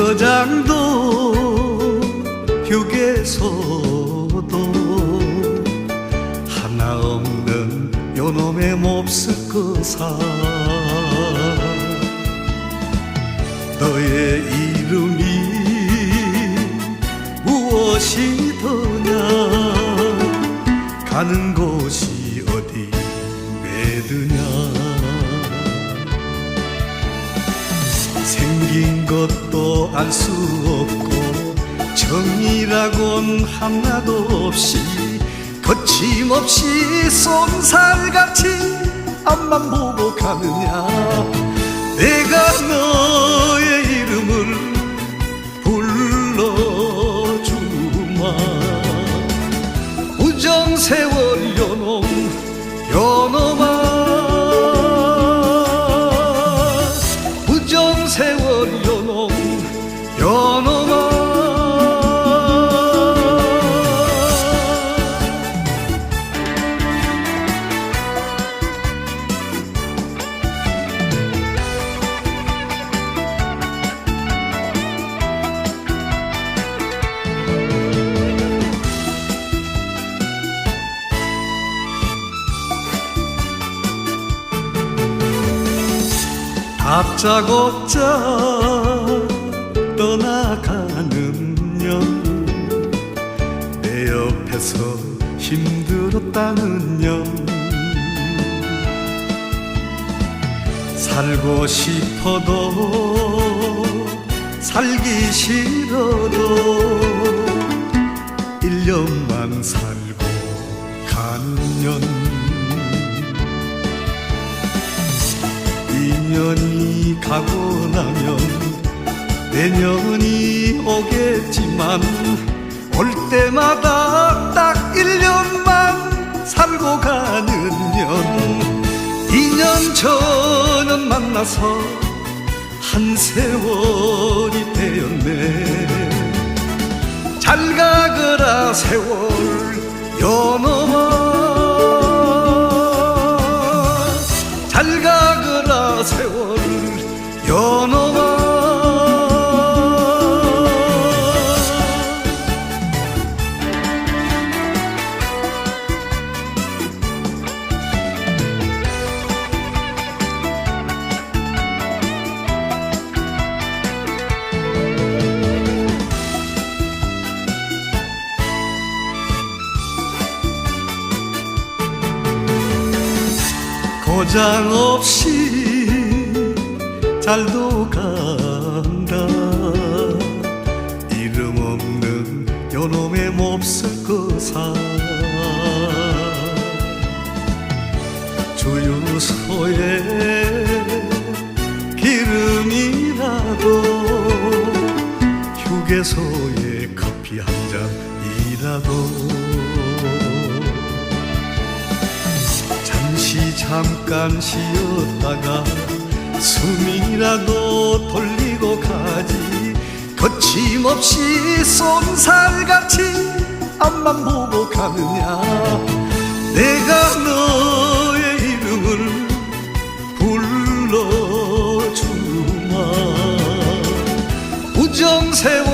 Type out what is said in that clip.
주거장도 휴게소도 하나 없는 요놈의 몹쓸 거사 너의 이름이 무엇이더냐? 가는 곳이 어디 매드냐 생긴 것도 알 수 없고 정이라곤 하나도 없이 거침없이 쏜살같이 앞만 보고 가느냐. 내가 너 다짜고짜 떠나가는 년내 옆에서 힘들었다는 년. 살고 싶어도 살기 싫어도 일년만 살고 가는 년 인연이 가고 나면 내년이 오겠지만 올 때마다 딱 1년만 살고 가는 년. 2년 전년 만나서 한 세월이 되었네. 잘 가거라 세월. 연어 고장 없이 잘도 간다. 이름 없는 요놈의 몹쓸 거사 주유소에 기름이라도 휴게소에 커피 한 잔이라도 잠깐 쉬었다가 숨이라도 돌리고 가지. 거침없이 쏜살같이 앞만 보고 가느냐. 내가 너의 이름을 불러주마. 우정세월